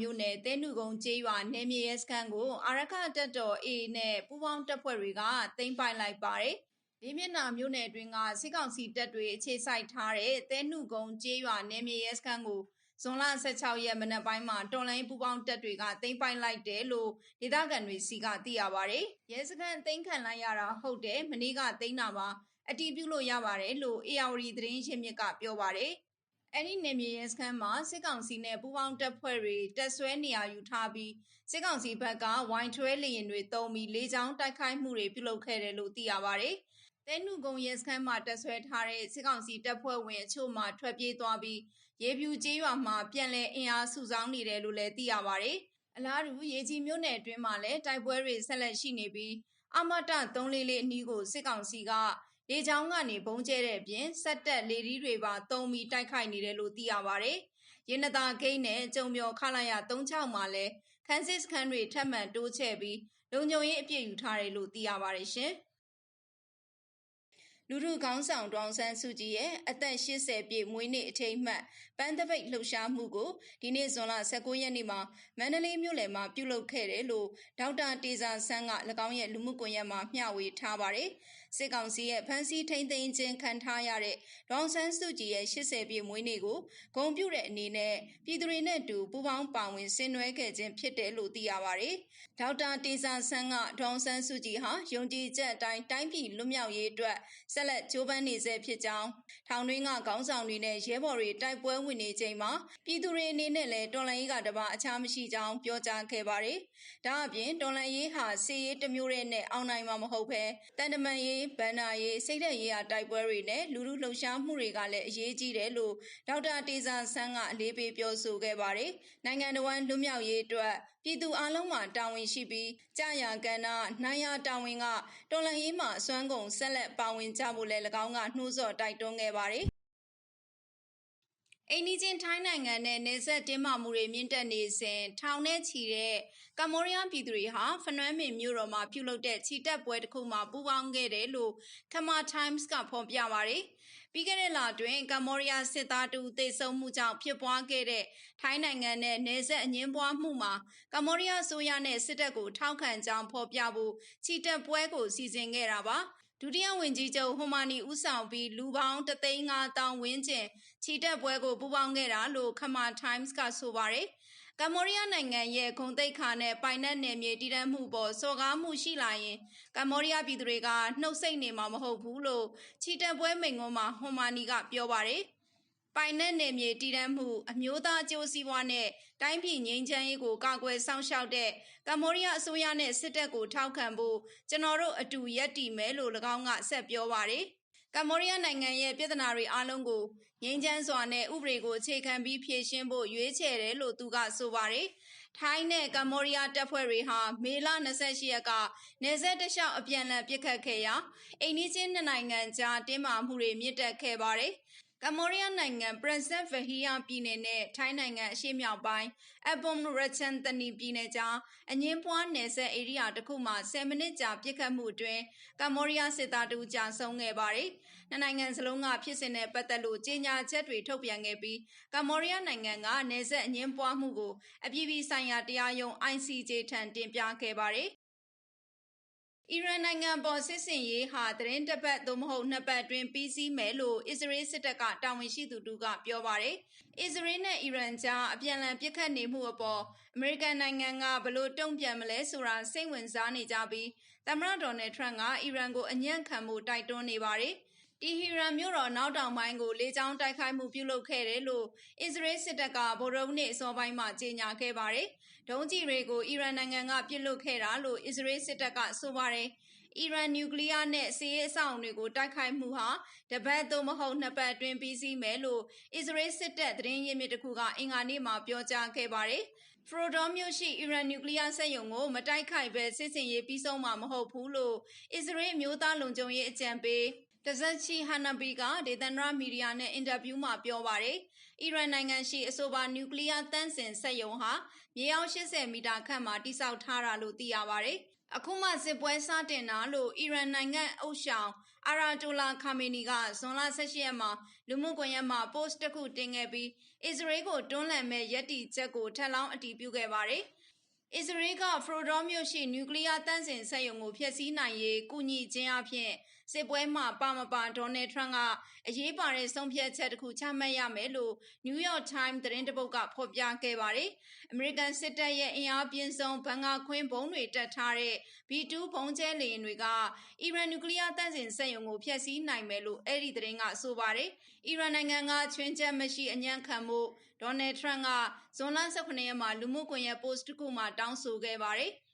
မြို့နယ်တဲနုကုန်းကျေးရွာ နယ်မြေရဲစခန်းကို အာရခတပ်တော် A နဲ့ ပူးပေါင်းတပ်ဖွဲ့တွေက သိမ်းပိုက်လိုက်ပါတယ်။လေးမျက်နှာမြို့နယ်အတွင်းက စစ်ကောင်စီတပ်တွေ အခြေစိုက်ထားတဲ့တဲနုကုန်းကျေးရွာ နယ်မြေရဲစခန်းကို ဇွန်လ16ရက် မနက်ပိုင်းမှာ တော်လိုင်းပူပေါင်းတပ်တွေက သိမ်းပိုက်လိုက်တယ်လို့ ဒေသခံတွေစီက သိရပါဗျ။ရဲစခန်းသိမ်းခံလိုက်ရတာ ဟုတ်တယ် မနေ့က သိမ်းတာပါ အတီးပြုလို့ရပါတယ်လို့ ARD သတင်းရင်းမြစ်က ပြောပါတယ်။ အဲ့ဒီနေမြေရဲစခန်းမှာစစ်ကောင်စီနဲ့ပူးပေါင်းတပ်ဖွဲ့တွေတပ်ဆွဲနေရာယူထားပြီးစစ်ကောင်စီဘက်ကဝိုင်းထွဲလေရင်တွေတုံးပြီးလေကြောင်းတိုက်ခိုက်မှုတွေပြုလုပ်ခဲ့တယ်လို့သိရပါတယ်။တဲနုကုံရဲစခန်းမှာတပ်ဆွဲထားတဲ့စစ်ကောင်စီတပ်ဖွဲ့ဝင်အချို့မှထွက်ပြေးသွားပြီးရေပြူကျေးရွာမှာပြန်လည်အင်အားစုဆောင်းနေတယ်လို့လည်းသိရပါတယ်။အလားတူရေကြီးမြို့နယ်အတွင်းမှာလည်းတိုက်ပွဲတွေဆက်လက်ရှိနေပြီးအမတ344အနီးကိုစစ်ကောင်စီက လေကြောင်းကနေဘုံကျဲတဲ့အပြင်စက်တက်လေဒီတွေပါတုံးပြီးတိုက်ခိုက်နေတယ်လို့သိရပါတယ်။ရင်းနတာဂိတ်နဲ့ကြုံပြောခလာရ36မှာလည်းခန်းစစ်စခန်းတွေထပ်မံတိုးချဲ့ပြီးလုံခြုံရေးအပြည့်ယူထားတယ်လို့သိရပါတယ်ရှင်။လူထုခေါင်းဆောင်ဒေါအောင်ဆန်းစုကြည်ရဲ့အသက်80ပြည့်မွေးနေ့အထိမ်းအမှတ်ပန်းတပိတ်လှုပ်ရှားမှုကိုဒီနေ့ဇွန်လ19ရက်နေ့မှာမန္တလေးမြို့လယ်မှာပြုလုပ်ခဲ့တယ်လို့ဒေါက်တာတေဇာဆန်းက၎င်းရဲ့လူမှုကွန်ရက်မှာမျှဝေထားပါတယ်။ စစ်ကောင်စီရဲ့ဖမ်းဆီးထိန်းသိမ်းခြင်းခံထားရတဲ့ဒေါအောင်ဆန်းစုကြည်ရဲ့80ပြည့်မွေးနေ့ကိုဂုဏ်ပြုတဲ့အနေနဲ့ပြည်သူတွေနဲ့တူပူးပေါင်းပါဝင်ဆင်နွှဲခဲ့ခြင်းဖြစ်တယ်လို့သိရပါတယ်။ဒေါက်တာတေဇာဆန်းကဒေါအောင်ဆန်းစုကြည်ဟာယုံကြည်ချက်အတိုင်းတိုင်းပြည်လွတ်မြောက်ရေးအတွက်ဆက်လက်ကြိုးပမ်းနေဆဲဖြစ်ကြောင်းထောင်တွင်းကခေါင်းဆောင်တွေနဲ့ရဲဘော်တွေတိုက်ပွဲဝင်နေချိန်မှာပြည်သူတွေအနေနဲ့လည်းတော်လှန်ရေးကတပါအခြားမရှိကြောင်းပြောကြားခဲ့ပါတယ်။ဒါအပြင်တော်လှန်ရေးဟာစီရေးတစ်မျိုးတဲ့နဲ့အောင်နိုင်မှာမဟုတ်ဘဲတန်တမန်ရေးဗန္နာရေးစိတ်ဓာတ်ရေးအားတိုက်ပွဲတွေနဲ့လူလူလှုပ်ရှားမှုတွေကလည်းအရေးကြီးတယ်လို့ဒေါက်တာတေဇာဆန်းကအလေးပေးပြောဆိုခဲ့ပါတယ်။နိုင်ငံတော်ဝန်လွတ်မြောက်ရေးအတွက်ပြည်သူအလုံးမှာတာဝန်ရှိပြီးကြာရကဏ္ဍနိုင်ရတာဝန်ကတော်လှန်ရေးမှာအစွမ်းကုန်ဆက်လက်ပါဝင်ကြဖို့လည်း၎င်းကနှိုးဆော်တိုက်တွန်းခဲ့ပါတယ် အိန္ဒိချင်းထိုင်းနိုင်ငံနဲ့နေဆက်တင်းမာမှုတွေမြင့်တက်နေစဉ်ထောင်နဲ့ချီတဲ့ကမ္ဘောဒီးယားပြည်သူတွေဟာဖနွမ်းမင်မြို့တော်မှာပြုလုပ်တဲ့ချီတက်ပွဲတစ်ခုမှာပူးပေါင်းခဲ့တယ်လို့ခမာ Times ကဖော်ပြပါတယ်။ပြီးခဲ့တဲ့လအတွင်းကမ္ဘောဒီးယားစစ်သားတူသေဆုံးမှုကြောင့်ဖြစ်ပွားခဲ့တဲ့ထိုင်းနိုင်ငံနဲ့နေဆက်အငင်းပွားမှုမှာကမ္ဘောဒီးယားဆိုရနဲ့စစ်တပ်ကိုထောက်ခံကြောင်းဖော်ပြဖို့ချီတက်ပွဲကိုစီစဉ်ခဲ့တာပါ။ ဒုတိယဝန်ကြီးချုပ်ဟွန်မာနီဦးဆောင်ပြီးလူပေါင်း3,500ဝန်းကျင်ချီတက်ပွဲကိုပူးပေါင်းခဲ့တာလို့ခမာ Times ကဆိုပါတယ်။ကမ္ဘောဒီးယားနိုင်ငံရဲ့ဂုံတိတ်ခါနဲ့ပိုင်နက်နယ်မြေတည်တံ့မှုပေါ်စော်ကားမှုရှိလာရင်ကမ္ဘောဒီးယားပြည်သူတွေကနှုတ်ဆက်နေမှာမဟုတ်ဘူးလို့ချီတက်ပွဲမိန့်ခွန်းမှာဟွန်မာနီကပြောပါတယ်။ ပိုင်နဲ့နယ်မြေတည်တံ့မှုအမျိုးသားအကျိုးစီးပွားနဲ့တိုင်းပြည်ငြိမ်းချမ်းရေးကိုကာကွယ်စောင့်ရှောက်တဲ့ကမ္ဘောဒီးယားအစိုးရနဲ့စစ်တပ်ကိုထောက်ခံဖို့ကျွန်တော်တို့အတူရက်တည်မယ်လို့၎င်းကဆက်ပြောပါတယ်။ကမ္ဘောဒီးယားနိုင်ငံရဲ့ပြည်ထနာတွေအားလုံးကိုငြိမ်းချမ်းစွာနဲ့ဥပဒေကိုအခြေခံပြီးဖြည့်ရှင်းဖို့ရွေးချယ်တယ်လို့သူကဆိုပါတယ်။ထိုင်းနဲ့ကမ္ဘောဒီးယားတပ်ဖွဲ့တွေဟာမေလ28ရက်ကနေဆက်တလျှောက်အပြန်အလှန်ပစ်ခတ်ခဲ့ရာအိန္ဒိချင်းနှစ်နိုင်ငံကြားတင်းမာမှုတွေမြင့်တက်ခဲ့ပါတယ်။ ကမ္ဘောဒီးယားနိုင်ငံပရဇက်ဗဟီယာပြည်နယ်နဲ့ ထိုင်းနိုင်ငံအရှေ့မြောက်ပိုင်းအပွန်ရချန်တနီပြည်နယ်ကြား အငင်းပွားနယ်စပ်ဧရိယာတစ်ခုမှာ10မိနစ်ကြာ ပစ်ခတ်မှုအတွင်း ကမ္ဘောဒီးယားစစ်သားတူကြာဆုံးခဲ့ပါတယ်။နှစ်နိုင်ငံစလုံးက ဖြစ်စဉ်နဲ့ ပတ်သက်လို့ ကြေညာချက်တွေ ထုတ်ပြန်ခဲ့ပြီး ကမ္ဘောဒီးယားနိုင်ငံက နယ်စပ်အငင်းပွားမှုကို အပြည်ပြည်ဆိုင်ရာတရားရုံး ICJ ထံ တင်ပြခဲ့ပါတယ် အီရန်နိုင်ငံပေါ်စစ်စင်ရေးဟာသတင်းတစ်ပတ်သို့မဟုတ်နှစ်ပတ်တွင်ပြီးစီးမယ်လို့အစ္စရေးစစ်တပ်ကတာဝန်ရှိသူတို့ကပြောပါတယ်။အစ္စရေးနဲ့အီရန်ကြားအပြန်အလှန်ပစ်ခတ်နေမှုအပေါ်အမေရိကန်နိုင်ငံကဘလို့တုံ့ပြန်မလဲဆိုတာစိတ်ဝင်စားနေကြပြီးသမ္မတဒေါ်နယ်ထရန့်ကအီရန်ကိုအညံ့ခံမှုတိုက်တွန်းနေပါတယ်။ တီဟီရန်မြို့တော်အနောက်တောင်ပိုင်းကို လေကြောင်းတိုက်ခိုက်မှု ပြုလုပ်ခဲ့တယ်လို့ အစ္စရေးစစ်တပ်က ဗုဒ္ဓဟူးနေ့ အစောပိုင်းမှာ ကြေညာခဲ့ပါတယ်။ဒုံးကျည်တွေကို အီရန်နိုင်ငံက ပစ်လွှတ်ခဲ့တာလို့ အစ္စရေးစစ်တပ်က ဆိုပါတယ်။အီရန် နျူကလီးယားနဲ့ စစ်ရေးအဆောက်အအုံတွေကို တိုက်ခိုက်မှုဟာ တပတ် သို့မဟုတ် နှစ်ပတ်အတွင်း ပြီးစီးမယ်လို့ အစ္စရေးစစ်တပ် သတင်းရင်းမြစ်တခုက အင်္ဂါနေ့မှာ ပြောကြားခဲ့ပါတယ်။ Fordow မြို့ရှိ အီရန် နျူကလီးယားစက်ရုံကို မတိုက်ခိုက်ဘဲ စစ်ဆင်ရေး ပြီးဆုံးမှာ မဟုတ်ဘူးလို့ အစ္စရေး အမျိုးသားလုံခြုံရေးအကြံပေး တဇက်ချီဟာနာဘီကဒေသန္တရမီဒီယာနဲ့အင်တာဗျူးမှာပြောပါတယ်။အီရန်နိုင်ငံရှိအဆိုပါနျူကလ িয়ার တန့်စင်စက်ရုံဟာမြေအောက်80မီတာခန့်မှာတိစောက်ထားတာလို့သိရပါတယ်။အခုမှစစ်ပွဲစတင်တာလို့အီရန်နိုင်ငံအုပ်ဆောင် အာရာတိုလာခါမီနီကဇွန်လ18ရက်မှာလူမှုကွန်ရက်မှာ post တစ်ခုတင်ခဲ့ပြီးအစ္စရေးကိုတွန်းလှန်မဲ့ယက်တီချက်ကိုထပ်လောင်းအတည်ပြုခဲ့ပါတယ်။အစ္စရေးကဖရိုဒေါမြို့ရှိနျူကလ িয়ার တန့်စင်စက်ရုံကိုဖျက်ဆီးနိုင်ရေးကူညီခြင်းအပြင် စစ်ပွဲမှာပါမပါဒေါ်နယ်ထရန့်ကအရေးပါတဲ့ဆုံးဖြတ်ချက်တစ်ခုချမှတ်ရမယ်လို့ New York Times သတင်းတပုတ်ကဖော်ပြခဲ့ပါတယ်။ American စစ်တပ်ရဲ့အင်အားပြင်းဆုံးဘန်ကာခွင်းဘုံတွေတက်ထားတဲ့ B2 ဘုံကျဲလေယာဉ်တွေကအီရန်နျူကလ িয়ার တန့်စင်စက်ရုံကိုဖျက်ဆီးနိုင်မယ်လို့အဲ့ဒီသတင်းကဆိုပါတယ်။အီရန်နိုင်ငံကချွင်းချက်မရှိအညံ့ခံမှုဒေါ်နယ်ထရန့်ကဇွန်လ18ရက်မှာလူမှုကွန်ရက် post တစ်ခုမှာတောင်းဆိုခဲ့ပါတယ်။